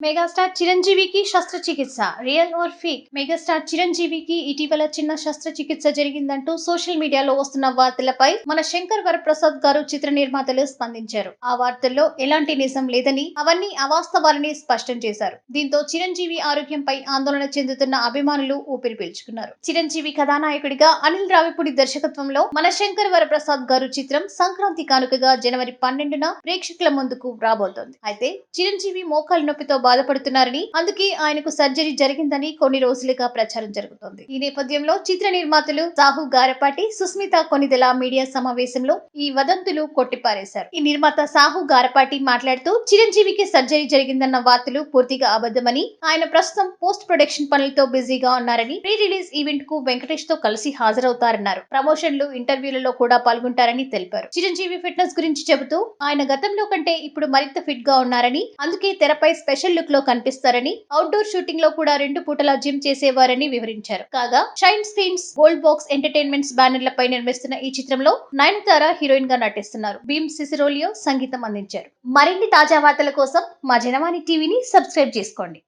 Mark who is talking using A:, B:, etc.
A: Megastar చిరంజీవికి శస్త్రచికిత్స. Real are fake? Megastar చిరంజీవికి ఇటీవల చిన్న శస్త్రచికిత్స జరిగిందంటూ సోషల్ మీడియాలో వస్తున్న వార్తలపై మన శంకర్ వరప్రసాద్ గారు చిత్ర నిర్మాతలు స్పందించారు. ఆ వార్తల్లో ఎలాంటి నిజం లేదని అవన్నీ అవాస్తవాలని స్పష్టం చేశారు. దీంతో చిరంజీవి ఆరోగ్యంపై ఆందోళన చెందుతున్న అభిమానులు ఊపిరి పీల్చుకున్నారు. చిరంజీవి కథానాయకుడిగా అనిల్ రావిపూడి దర్శకత్వంలో మన శంకర్ వరప్రసాద్ గారు చిత్రం సంక్రాంతి కానుకగా జనవరి పన్నెండున ప్రేక్షకుల ముందుకు రాబోతోంది. అయితే చిరంజీవి మోకాలు నొప్పితో బాధపడుతున్నారని అందుకే ఆయనకు సర్జరీ జరిగిందని కొన్ని రోజులుగా ప్రచారం జరుగుతోంది. ఈ నేపథ్యంలో చిత్ర నిర్మాతలు సాహు గారపాటి సుస్మిత కొనిదెల మీడియా సమావేశంలో ఈ వదంతులు కొట్టిపారేశారు. ఈ నిర్మాత సాహు గారపాటి మాట్లాడుతూ చిరంజీవికి సర్జరీ జరిగిందన్న వార్తలు పూర్తిగా అబద్ధమని ఆయన ప్రస్తుతం పోస్ట్ ప్రొడక్షన్ పనులతో బిజీగా ఉన్నారని ప్రీ రిలీజ్ ఈవెంట్కు వెంకటేష్తో కలిసి హాజరవుతారన్నారు. ప్రమోషన్లు ఇంటర్వ్యూలలో కూడా పాల్గొంటారని తెలిపారు. చిరంజీవి ఫిట్నెస్ గురించి చెబుతూ ఆయన గతంలో కంటే ఇప్పుడు మరింత ఫిట్గా ఉన్నారని అందుకే తెరపై స్పెషల్ లుక్లో కనిపిస్తారని అవుట్డోర్ షూటింగ్లో కూడా రెండు పూటలా జిమ్ చేసేవారని వివరించారు. కాగా shine screens gold box entertainments బ్యానర్లపై నిర్మిస్తున్న ఈ చిత్రంలో నయనతార హీరోయిన్గా నటిస్తున్నారు భీమ్ సిసిరోలియో సంగీతం అందించారు. మరిన్ని తాజా వార్తల కోసం మా జనవాణి టీవీని సబ్స్క్రైబ్ చేసుకోండి.